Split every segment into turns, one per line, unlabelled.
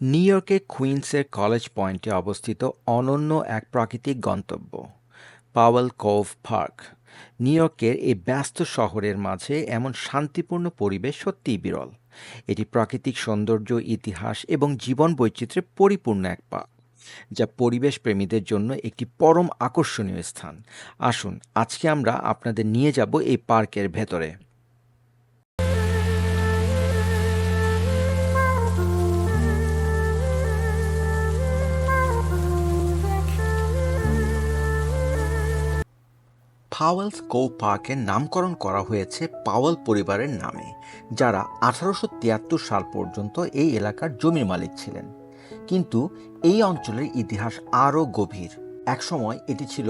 New ইয়র্কের কুইন্সের college পয়েন্টে অবস্থিত অনন্য এক প্রাকৃতিক গন্তব্য পাওয়েল কোভ পার্ক নিউ ইয়র্কের এই ব্যস্ত শহরের মাঝে এমন শান্তিপূর্ণ পরিবেশ সত্যিই বিরল। এটি প্রাকৃতিক সৌন্দর্য, ইতিহাস এবং জীবন বৈচিত্র্যে পরিপূর্ণ এক পার্ক, যা পরিবেশ প্রেমীদের জন্য একটি পরম আকর্ষণীয় স্থান। আসুন, আজকে আমরা আপনাদের নিয়ে যাব এই পার্কের ভেতরে। পাওয়েলস কো পার্কের নামকরণ করা হয়েছে পাওয়েল পরিবারের নামে, যারা আঠারোশো তিয়াত্তর সাল পর্যন্ত এই এলাকার জমির মালিক ছিলেন। কিন্তু এই অঞ্চলের ইতিহাস আরও গভীর। একসময় এটি ছিল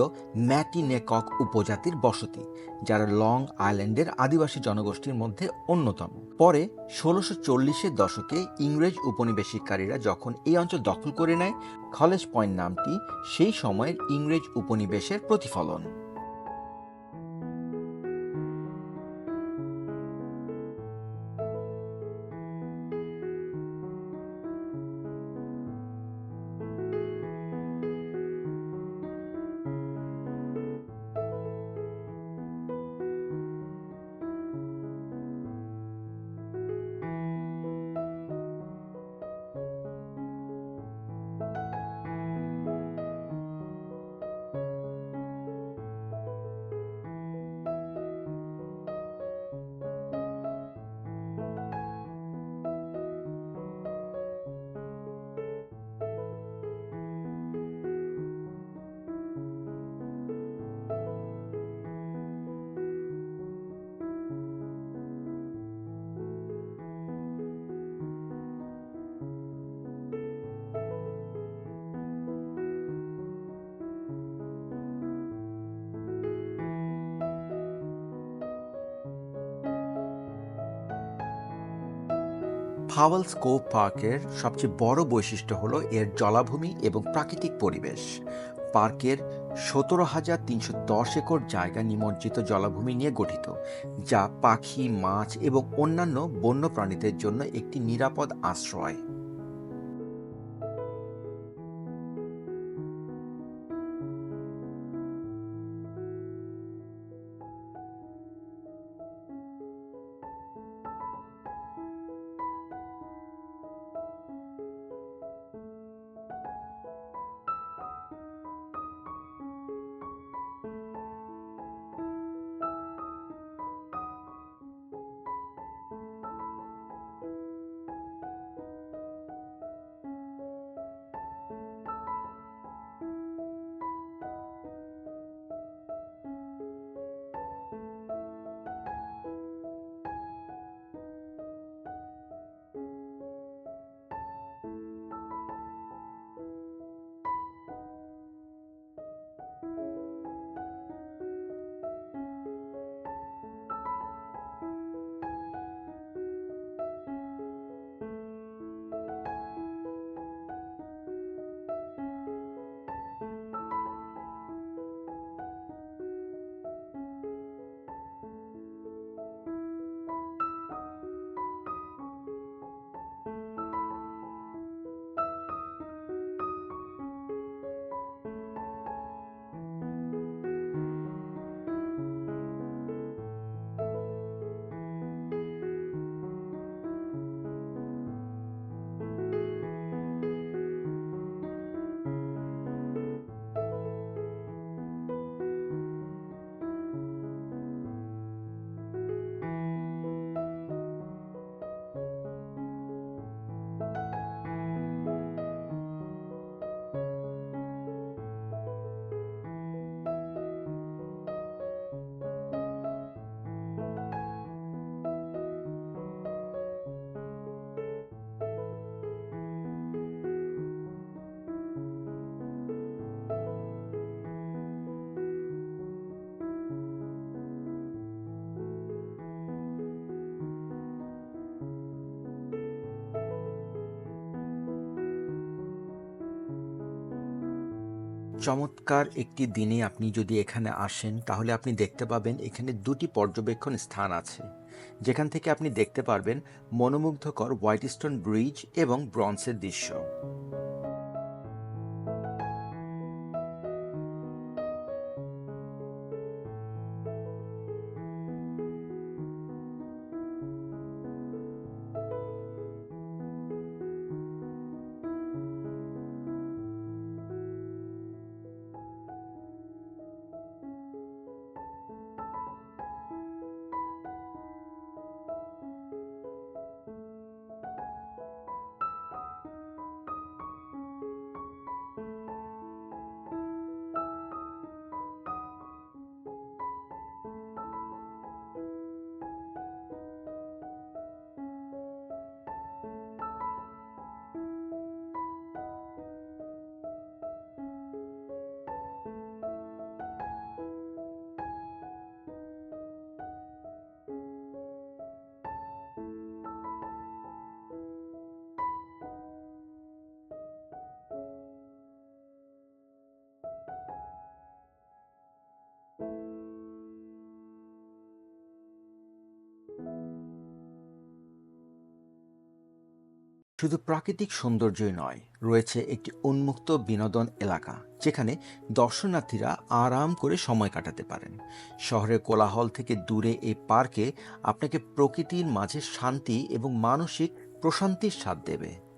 ম্যাটিনেকক উপজাতির বসতি, যারা লং আইল্যান্ডের আদিবাসী জনগোষ্ঠীর মধ্যে অন্যতম। পরে ষোলোশো চল্লিশের দশকে ইংরেজ উপনিবেশিকারীরা যখন এই অঞ্চল দখল করে নেয় খলেজ পয়েন্ট নামটি সেই সময়ের ইংরেজ উপনিবেশের প্রতিফলন। পাওয়েলস স্কোপ পার্কের সবচেয়ে বড় বৈশিষ্ট্য হলো এর জলাভূমি এবং প্রাকৃতিক পরিবেশ। পার্কের সতেরো হাজার তিনশো দশ একর জায়গা নিমজ্জিত জলাভূমি নিয়ে গঠিত, যা পাখি, মাছ এবং অন্যান্য বন্য প্রাণীদের জন্য একটি নিরাপদ আশ্রয়। চমৎকার একটি দিনে আপনি যদি এখানে আসেন, তাহলে আপনি দেখতে পাবেন এখানে দুটি পর্যবেক্ষণ স্থান আছে। যেখান থেকে আপনি দেখতে পারবেন মনোমুগ্ধকর হোয়াইট স্টোন ব্রিজ এবং ব্রন্সের দৃশ্য। শুধু প্রাকৃতিক সৌন্দর্যই নয়, রয়েছে একটি উন্মুক্ত বিনোদন এলাকা, যেখানে দর্শনার্থীরা আরাম করে সময় কাটাতে পারেন। শহরের কোলাহল থেকে দূরে এই পার্কে আপনাকে প্রকৃতির মাঝে শান্তি এবং মানসিক প্রশান্তির স্বাদ দেবে।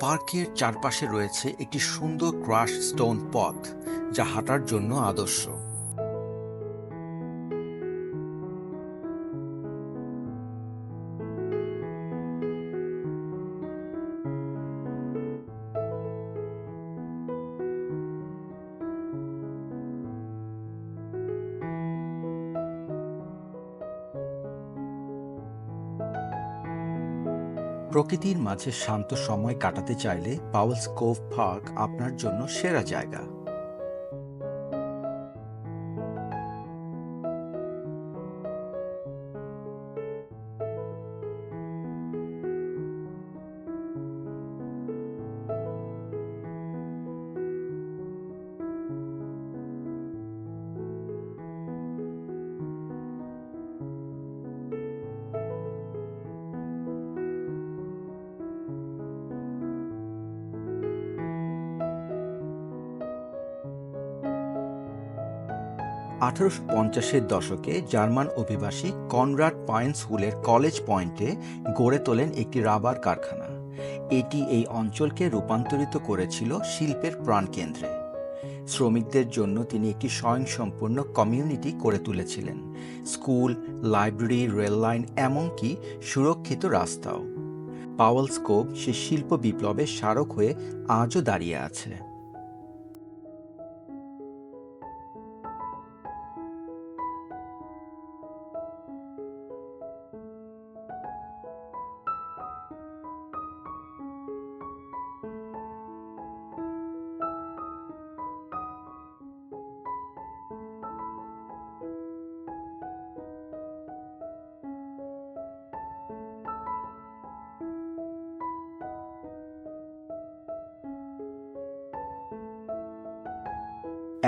পার্কের চারপাশে রয়েছে একটি সুন্দর ক্রাশ স্টোন পথ যা হাঁটার জন্য আদর্শ। প্রকৃতির মাঝে শান্ত সময় কাটাতে চাইলে পাওয়েলস কোভ পার্ক আপনার জন্য সেরা জায়গা। আঠারোশো পঞ্চাশের দশকে জার্মান অভিবাসী কনরাড হুলের কলেজ পয়েন্টে গড়ে তোলেন একটি রাবার কারখানা। এটি এই অঞ্চলকে রূপান্তরিত করেছিল শিল্পের প্রাণকেন্দ্রে। শ্রমিকদের জন্য তিনি একটি স্বয়ংসম্পূর্ণ কমিউনিটি করে তুলেছিলেন। স্কুল, লাইব্রেরি, রেল লাইন এমনকি সুরক্ষিত রাস্তাও। পাওয়েলস্কোপ সে শিল্প বিপ্লবের স্মারক হয়ে আজও দাঁড়িয়ে আছে।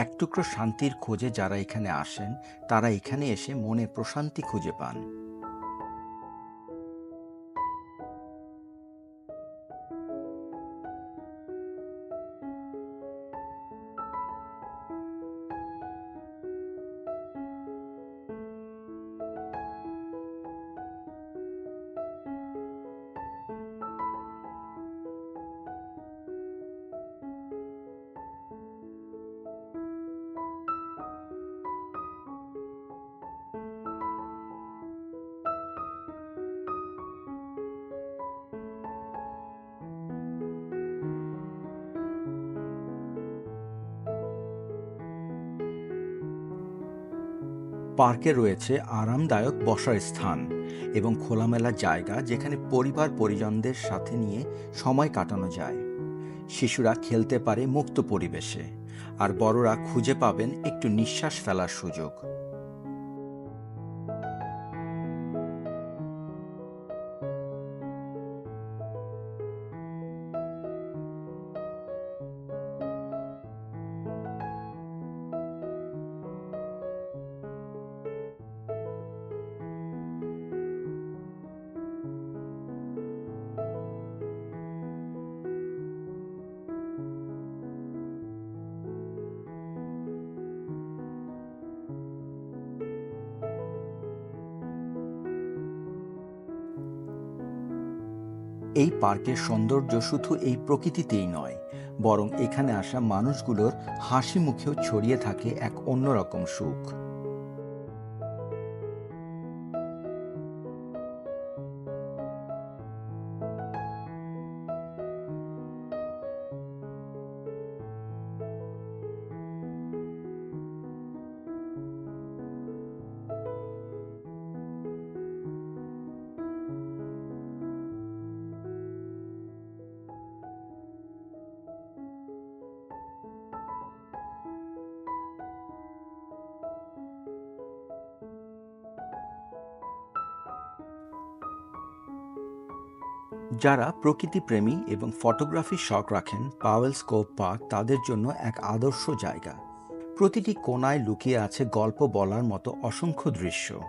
এক টুকরো শান্তির খোঁজে যারা এখানে আসেন তারা এখানে এসে মনে প্রশান্তি খুঁজে পান। পার্কে রয়েছে আরামদায়ক বসার স্থান এবং খোলামেলা জায়গা যেখানে পরিবার পরিজনদের সাথে নিয়ে সময় কাটানো যায়। শিশুরা খেলতে পারে মুক্ত পরিবেশে, আর বড়রা খুঁজে পাবেন একটু নিঃশ্বাস ফেলার সুযোগ। এই পার্কের সৌন্দর্য শুধু এই প্রকৃতিতেই নয়, বরং এখানে আসা মানুষগুলোর হাসি মুখেও ছড়িয়ে থাকে এক অন্যরকম সুখ। যারা প্রকৃতিপ্রেমী এবং ফটোগ্রাফির শখ রাখেন, পাওয়েল স্কোপ পার্ক তাদের জন্য এক আদর্শ জায়গা। প্রতিটি কোনায় লুকিয়ে আছে গল্প বলার মতো অসংখ্য দৃশ্য।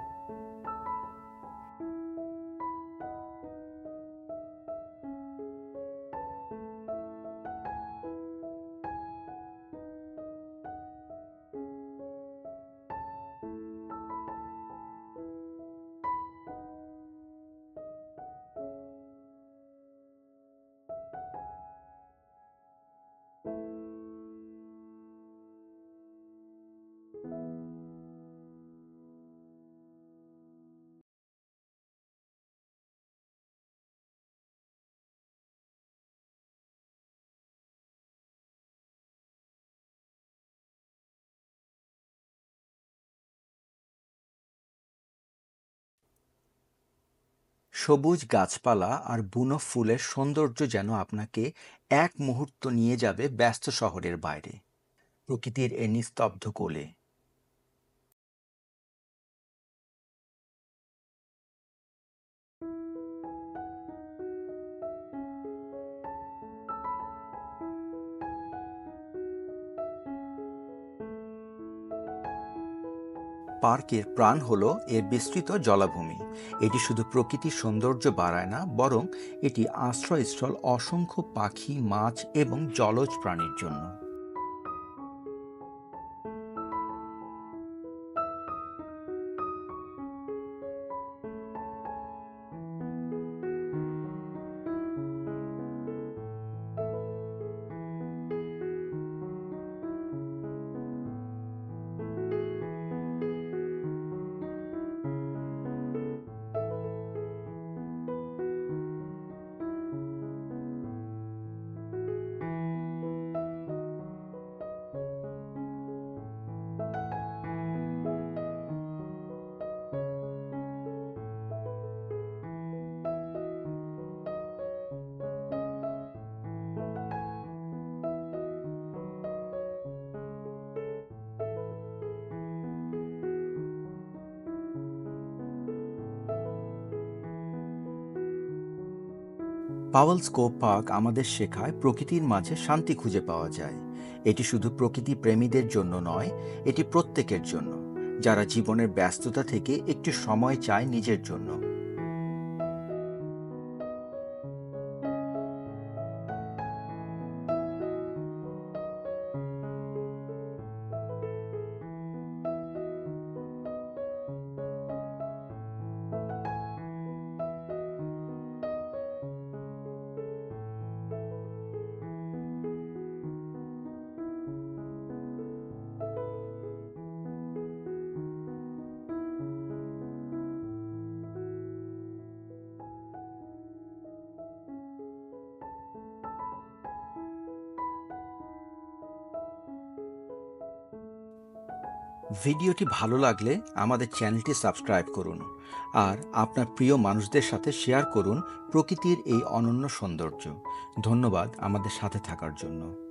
সবুজ গাছপালা আর বুনো ফুলের সৌন্দর্য যেন আপনাকে এক মুহূর্ত নিয়ে যাবে ব্যস্ত শহরের বাইরে। প্রকৃতির এ নিস্তব্ধ কোলে। পার্কের প্রাণ হল এর বিস্তৃত জলাভূমি। এটি শুধু প্রকৃতির সৌন্দর্য বাড়ায় না, বরং এটি আশ্রয়স্থল অসংখ্য পাখি, মাছ এবং জলজ প্রাণীর জন্য। পাওয়েল স্কোপ পার্ক আমাদের শেখায় প্রকৃতির মাঝে শান্তি খুঁজে পাওয়া যায়। এটি শুধু প্রকৃতি প্রেমীদের জন্য নয়, এটি প্রত্যেকের জন্য। যারা জীবনের ব্যস্ততা থেকে একটু সময় চায় নিজের জন্য। ভিডিওটি ভালো লাগলে আমাদের চ্যানেলটি সাবস্ক্রাইব করুন আর আপনার প্রিয় মানুষদের সাথে শেয়ার করুন প্রকৃতির এই অনন্য সৌন্দর্য। ধন্যবাদ আমাদের সাথে থাকার জন্য।